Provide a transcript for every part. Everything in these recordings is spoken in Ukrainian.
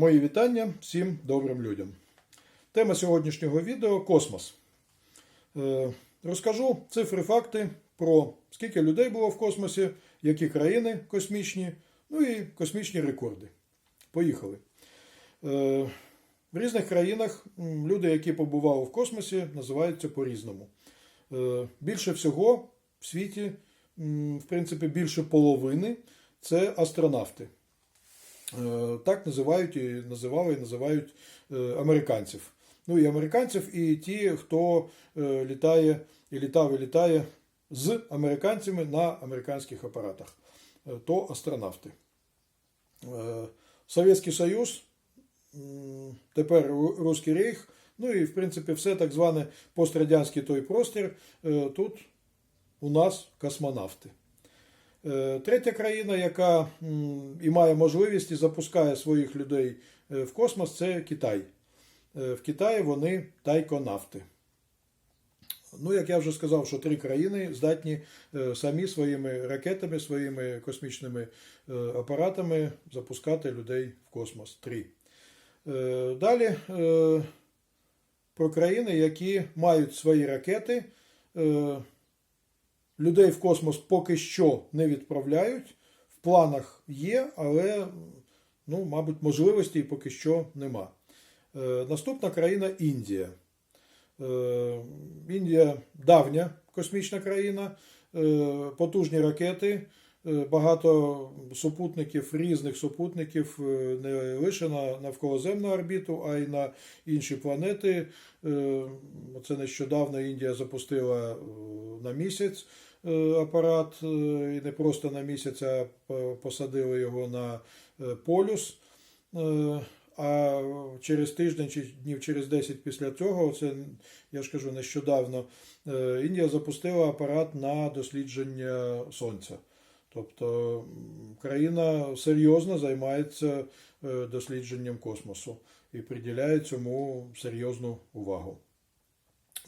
Мої вітання всім добрим людям. Тема сьогоднішнього відео космос. Е, Розкажу цифри, факти про скільки людей було в космосі, які країни космічні, ну і космічні рекорди. Поїхали. Е, В різних країнах люди, які побували в космосі, називаються по-різному. Е, Більше всього в світі, в принципі, більше половини це астронавти. Е, Так називають і називали і називають е, американців. Ну і американців, і ті, хто е, літає і літав і літає з американцями на американських апаратах, то астронавти. Совєтський Союз, тепер Ру- Руський Рейх, ну і в принципі все так зване пострадянський той простір. Тут у нас космонавти. Е, Третя країна, яка і має можливість і запускає своїх людей е, в космос, це Китай. Е, В Китаї вони тайконавти. Ну, як я вже сказав, що три країни здатні самі своїми ракетами, своїми космічними апаратами запускати людей в космос. Три. Далі про країни, які мають свої ракети. Людей в космос поки що не відправляють. В планах є, але, ну, мабуть, можливостей поки що нема. Е, Наступна країна Індія. Е, Індія давня космічна країна, е, потужні ракети, е, багато супутників, різних супутників е, не лише на навколоземну орбіту, а й на інші планети. Е, Це нещодавно Індія запустила на місяць апарат, е, і не просто на місяць, а посадили його на е, полюс. Е, А через тиждень чи днів через 10 після цього, це я ж кажу нещодавно, е, Індія запустила апарат на дослідження Сонця. Тобто країна серйозно займається е, дослідженням космосу і приділяє цьому серйозну увагу.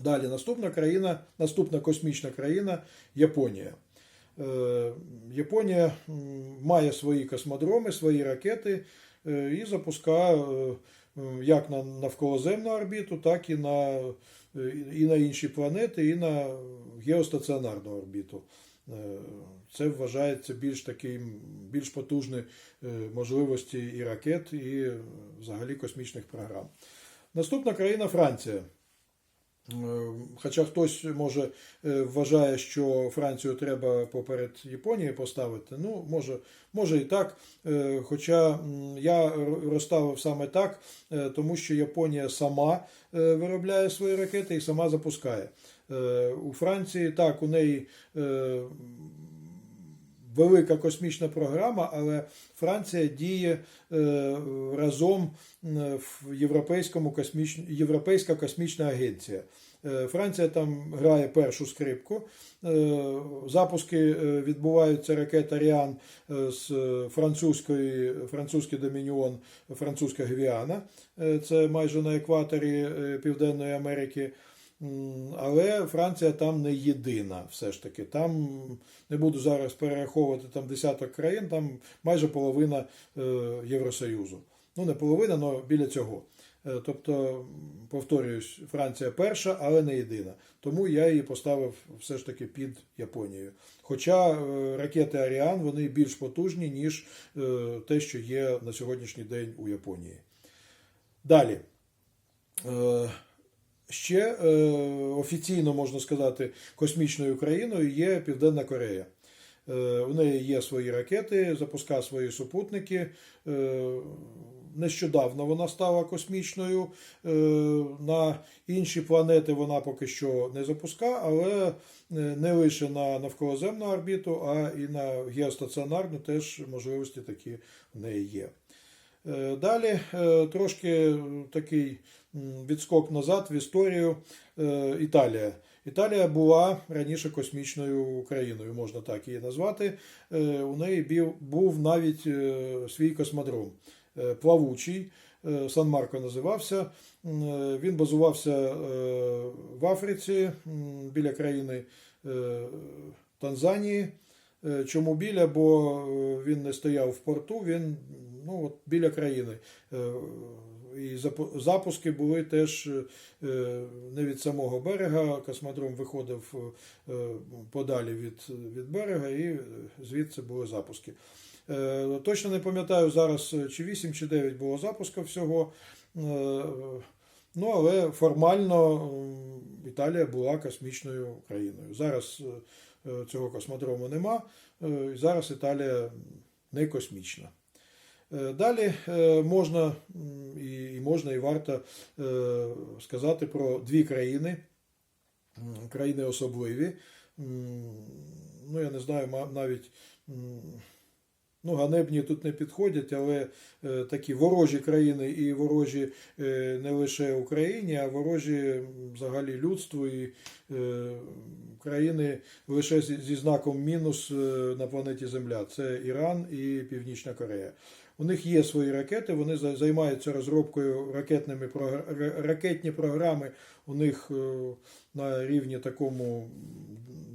Далі наступна країна, наступна космічна країна Японія. Е, Японія має свої космодроми, свої ракети е, і запускає е, як на навколоземну орбіту, так і на, і на інші планети, і на геостаціонарну орбіту. Це вважається більш таким, більш потужні можливості і ракет, і взагалі космічних програм. Наступна країна Франція. Е, Хоча хтось може е, вважає, що Францію треба поперед Японії поставити. Ну, може, може і так. Е, Хоча я розставив саме так, тому що Японія сама виробляє свої ракети і сама запускає. У Франції так, у неї велика космічна програма, але Франція діє е, разом е, в Європейському косміч... Європейська космічна агенція. Е, Франція там грає першу скрипку. Запуски відбуваються ракет Аріан з французької, французький домініон, французька Гвіана. Це майже на екваторі Південної Америки. Але Франція там не єдина, все ж таки. Там не буду зараз перераховувати там десяток країн, там майже половина е, Євросоюзу. Ну, не половина, але біля цього. Е, Тобто, повторююсь, Франція перша, але не єдина. Тому я її поставив все ж таки під Японією. Хоча е, ракети Аріан вони більш потужні, ніж те, що є на сьогоднішній день у Японії. Далі. Ще е, офіційно можна сказати космічною країною є Південна Корея. Е, у неї є свої ракети, запускає свої супутники. Е, нещодавно вона стала космічною. Е, на інші планети вона поки що не запускає, але не лише на навколоземну орбіту, а і на геостаціонарну теж можливості такі в неї є. Е, Далі е, трошки такий відскок назад в історію Е, Італія. Італія була раніше космічною країною, можна так її назвати. У неї був навіть свій космодром плавучий. е, Сан-Марко називався. Він базувався в Африці біля країни Танзанії. Е, Чому біля? Бо е, він не стояв в порту, він ну, от, біля країни. Е, І запуски були теж не від самого берега. Космодром виходив подалі від, від берега, і звідси були запуски. Точно не пам'ятаю зараз, чи 8, чи 9 було запусків всього. Ну, але формально Італія була космічною країною. Зараз цього космодрому нема, е, і зараз Італія не космічна. Е, Далі е, можна і, можна, і варто е, сказати про дві країни, країни особливі. Ну, я не знаю, навіть ну, ганебні тут не підходять, але е, такі ворожі країни і ворожі е, не лише Україні, а ворожі взагалі людству і е, країни лише зі, знаком мінус на планеті Земля. Це Іран і Північна Корея. У них є свої ракети, вони за- займаються розробкою ракетними ракетні програми. У них е, на рівні такому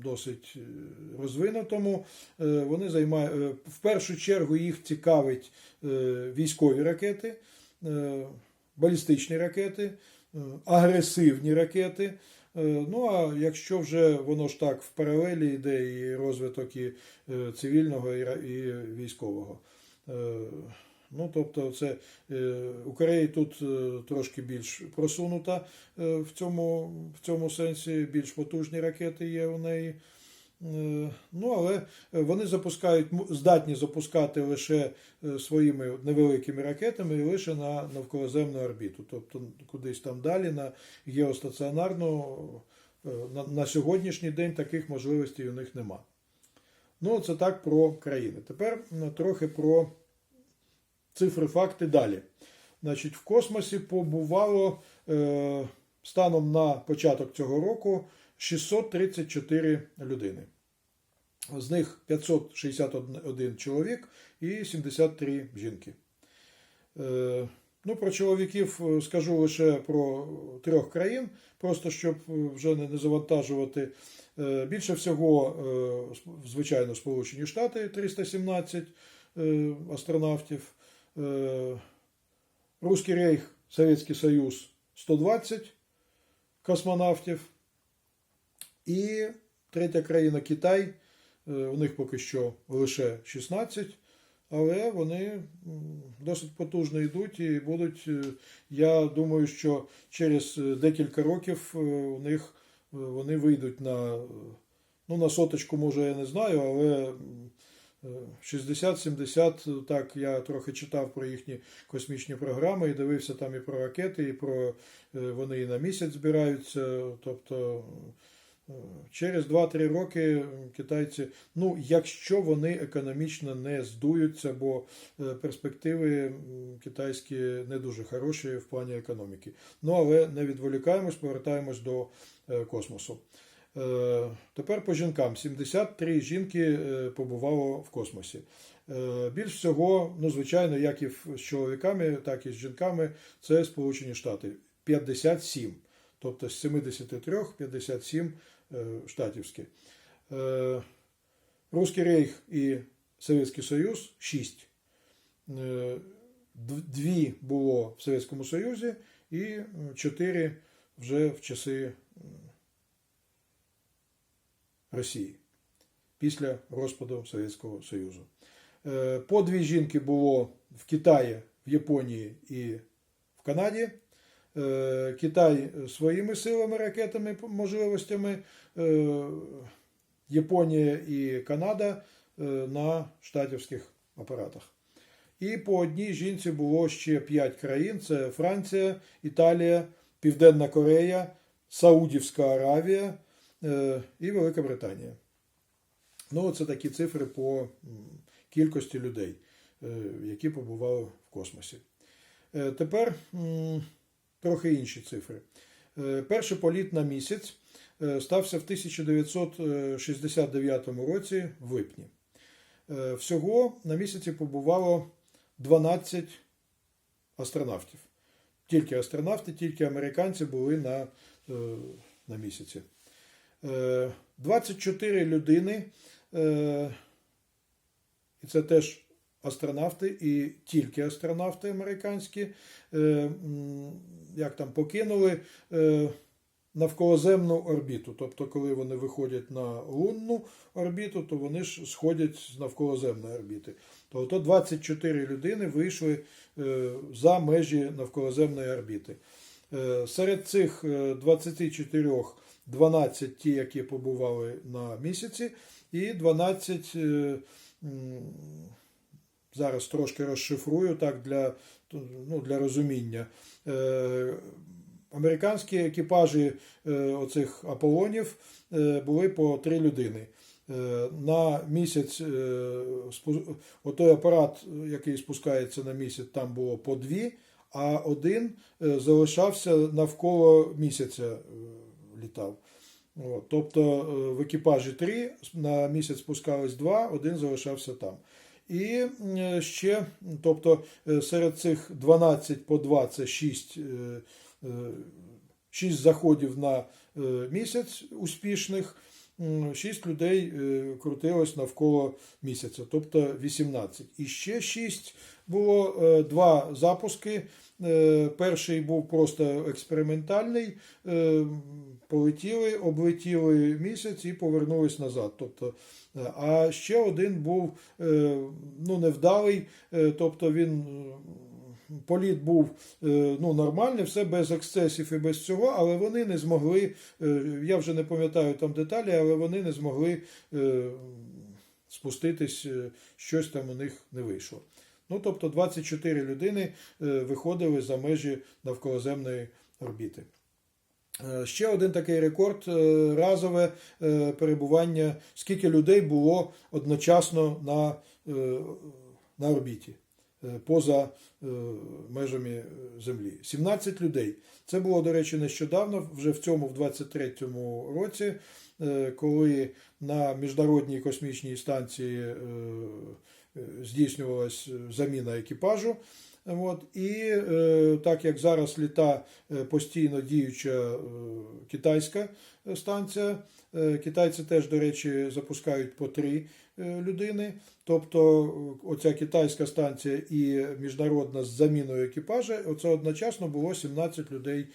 досить е, розвинутому. Е, Вони займають в першу чергу їх цікавить військові ракети, балістичні ракети, агресивні ракети. Ну а якщо вже воно ж так в паралелі йде і розвиток і цивільного, і військового. Е, Ну, тобто, це е, у Кореї тут е, трошки більш просунута в цьому, в цьому сенсі, більш потужні ракети є у неї. Ну, але вони запускають, здатні запускати лише своїми невеликими ракетами і лише на навколоземну орбіту. Тобто кудись там далі на геостаціонарну. На, на сьогоднішній день таких можливостей у них нема. Ну, це так про країни. Тепер трохи про цифри, факти далі. Значить, в космосі побувало е, станом на початок цього року 634 людини. З них 561 чоловік і 73 жінки. Е, Ну, про чоловіків е, скажу лише про трьох країн, просто щоб е, вже не завантажувати. Е, Більше всього, звичайно, Сполучені Штати 317 е, астронавтів. Руський Рейх, Совєтський Союз 120 космонавтів. І третя країна Китай. У них поки що лише 16, але вони досить потужно йдуть і будуть. е, Я думаю, що через е, декілька років е, у них вони вийдуть на, ну, на соточку, може, я не знаю, але м, е, 60-70, так, я трохи читав про їхні космічні програми і дивився там і про ракети, і про вони і на місяць збираються. Тобто через 2-3 роки китайці, ну, якщо вони економічно не здуються, бо е, перспективи китайські не дуже хороші в плані економіки. Ну, але не відволікаємось, повертаємось до е, космосу. Е, Тепер по жінкам. 73 жінки побувало в космосі. Більш всього, ну, звичайно, як і з чоловіками, так і з жінками, це Сполучені Штати. 57. Тобто з 73 57 е, штатівські. Е, Руський Рейх і Совєтський Союз 6. Е, Дві було в Совєтському Союзі і чотири вже в часи Росії після розпаду Совєтського Союзу. Е, По дві жінки було в Китаї, в Японії і в Канаді. Е, Китай своїми силами, ракетами, можливостями, е, Японія і Канада е, на штатівських апаратах. І по одній жінці було ще п'ять країн: це Франція, Італія, Південна Корея, Саудівська Аравія і Велика Британія. Ну, це такі цифри по кількості людей, які побували в космосі. Тепер трохи інші цифри. Е, Перший політ на місяць е, стався в 1969 році в липні. Е, Всього на місяці побувало 12 астронавтів. Тільки астронавти, тільки американці були на, на місяці. Е, 24 людини і це теж астронавти, і тільки астронавти американські, е, як там покинули е, навколоземну орбіту. Тобто, коли вони виходять на лунну орбіту, то вони ж сходять з навколоземної орбіти. Тобто 24 людини вийшли е, за межі навколоземної орбіти. Серед цих е, 24 12 ті, які побували на місяці, і 12 е, м, зараз трошки розшифрую так для, ну, для розуміння. Е, Американські екіпажі е, оцих Аполонів е, були по три людини. Е, На місяць е, отой апарат, який спускається на місяць, там було по дві, а один е, залишався навколо місяця е, літав. От, тобто е, в екіпажі три, на місяць спускались два, один залишався там. І е, ще, тобто е, серед цих 12 по 2 це 6, 6 заходів на е, місяць успішних, 6 людей е, крутилось навколо місяця, тобто 18. І ще 6 було е, два запуски. Е, Перший був просто експериментальний. Полетіли, облетіли місяць і повернулись назад. Тобто, а ще один був ну, невдалий, тобто він політ був е, ну, нормальний, все без ексцесів і без цього, але вони не змогли, е, я вже не пам'ятаю там деталі, але вони не змогли е, спуститись, щось там у них не вийшло. Ну, тобто 24 людини виходили за межі навколоземної орбіти. Ще один такий рекорд разове перебування, скільки людей було одночасно на, на орбіті поза е, межами е, Землі. 17 людей. Це було, до речі, нещодавно, вже в цьому, в 23-му році, е, коли на міжнародній космічній станції е, е, здійснювалась заміна екіпажу. От, і е, так як зараз літа е, постійно діюча е, китайська станція, китайці теж, до речі, запускають по три людини. Тобто оця китайська станція і міжнародна з заміною екіпажа, оце одночасно було 17 людей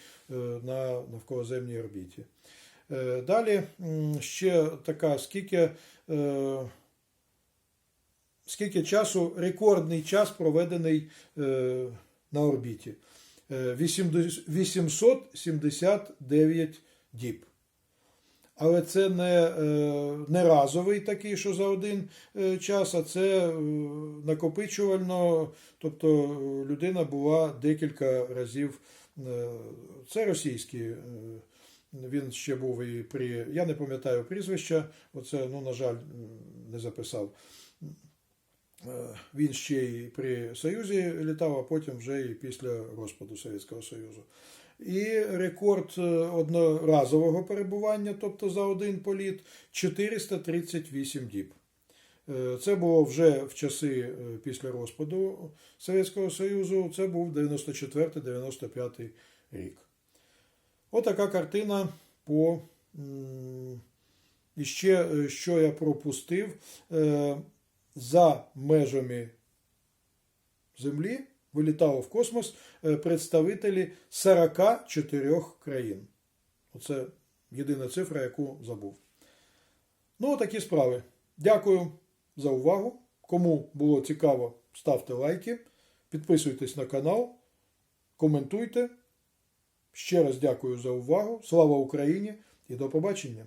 на навколоземній орбіті. Далі ще така, скільки. Е, скільки часу рекордний час проведений е, на орбіті. Е, 80 879 діб. Але це не, е, не разовий такий, що за один е, час, а це е, накопичувально. Тобто е, людина була декілька разів. е, Це російський. е, Він ще був і при. Я не пам'ятаю прізвища, оце, ну, на жаль, не записав. Е, Він ще і при Союзі літав, а потім вже і після розпаду Совєтського Союзу. І рекорд е, одноразового перебування, тобто за один політ, 438 діб. Е, Це було вже в часи після розпаду Совєтського Союзу, це був 94-95 рік. Отака картина по. І ще, що я пропустив, за межами Землі вилітало в космос е, представителі 44 країн. Оце єдина цифра, яку забув. Ну, такі справи. Дякую за увагу. Кому було цікаво, ставте лайки, підписуйтесь на канал, коментуйте. Ще раз дякую за увагу. Слава Україні і до побачення!